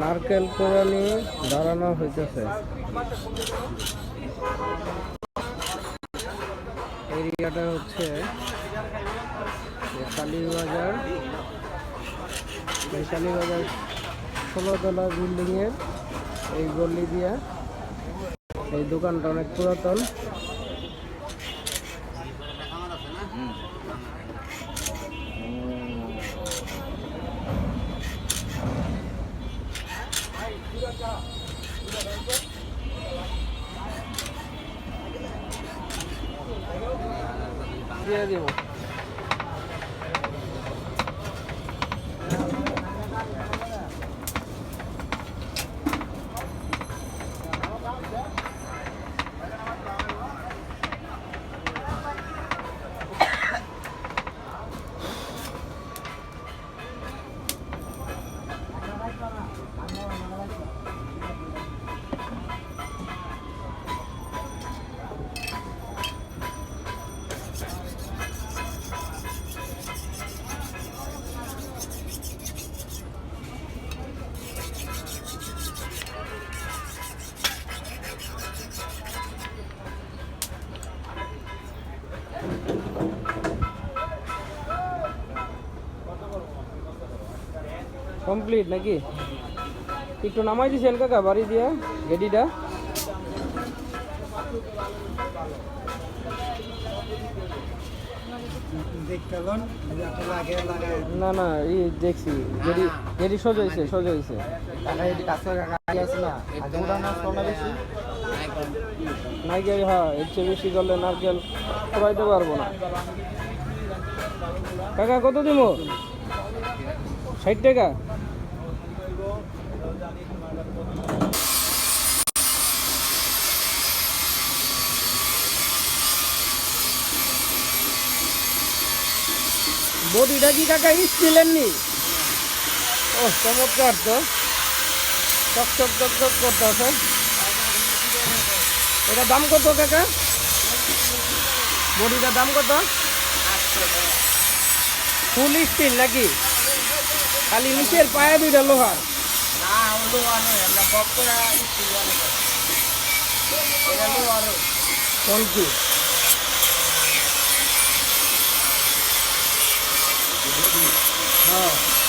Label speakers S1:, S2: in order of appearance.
S1: নারকেল কোরআনি দাঁড়ানো হইতেছে। এরিয়াটা হচ্ছে কালীবাজার। কালীবাজার ষোলোতলা বিল্ডিংয়ের এই গলি দিয়া। এই দোকানটা অনেক পুরাতন। দিয়ে দিব কমপ্লিট নাকি একটু নামাই দিছেন কাকা, বাড়ি দিয়া, গেডিটা। না না এই দেখছি, গেডি গেডি সোজা হয়েছে সোজা হয়েছে নারকেল হ্যাঁ এর চেয়ে বেশি করলে নারকেল পুরাইতে পারব না। কাকা, কত দিব ষাট টাকা? বডিটা কি কাকা স্টিলের নি ও চমৎকার তো। চক চক চক চক করতে আছে এটা দাম কত কাকা? বডিটার দাম কত? ফুল স্টিল নাকি? খালি নিচের পায়ে দুইটা লোহার কোন কি হ্যাঁ